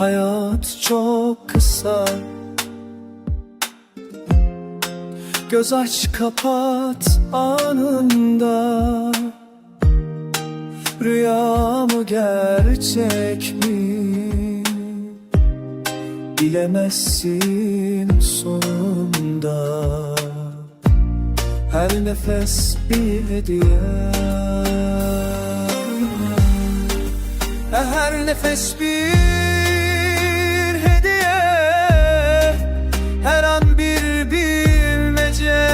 Hayat çok kısa. Göz aç kapat anında. Rüya mı gerçek mi? Bilemezsin sonunda. Her nefes bir hediye. Her nefes bir hediye. Her an bir bilmece.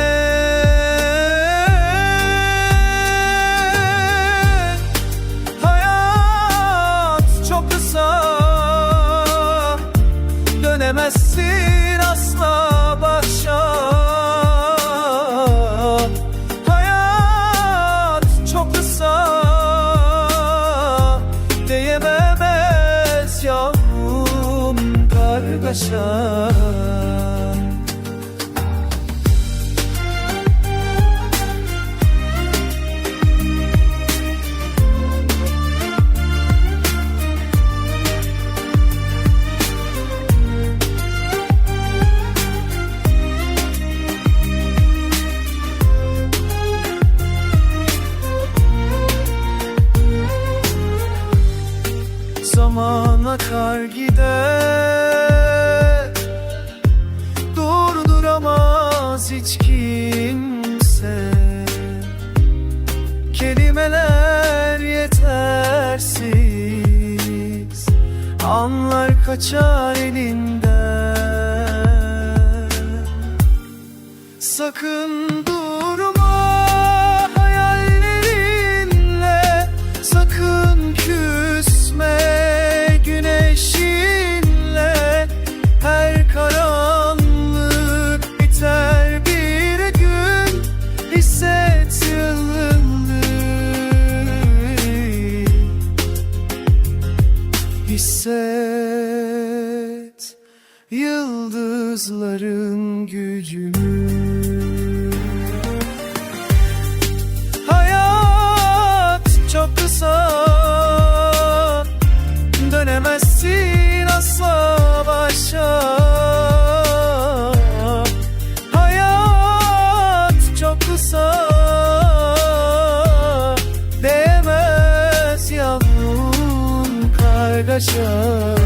Hayat çok kısa. Dönemezsin asla kargaşa Zaman akar gider Anlar kaçar elinden. Sakın durma hayallerinle. Sakın küsme yıldızların gücünü Hayat çok kısa. Dönemezsin asla başa. Hayat çok kısa. Değmez yavrum kargaşa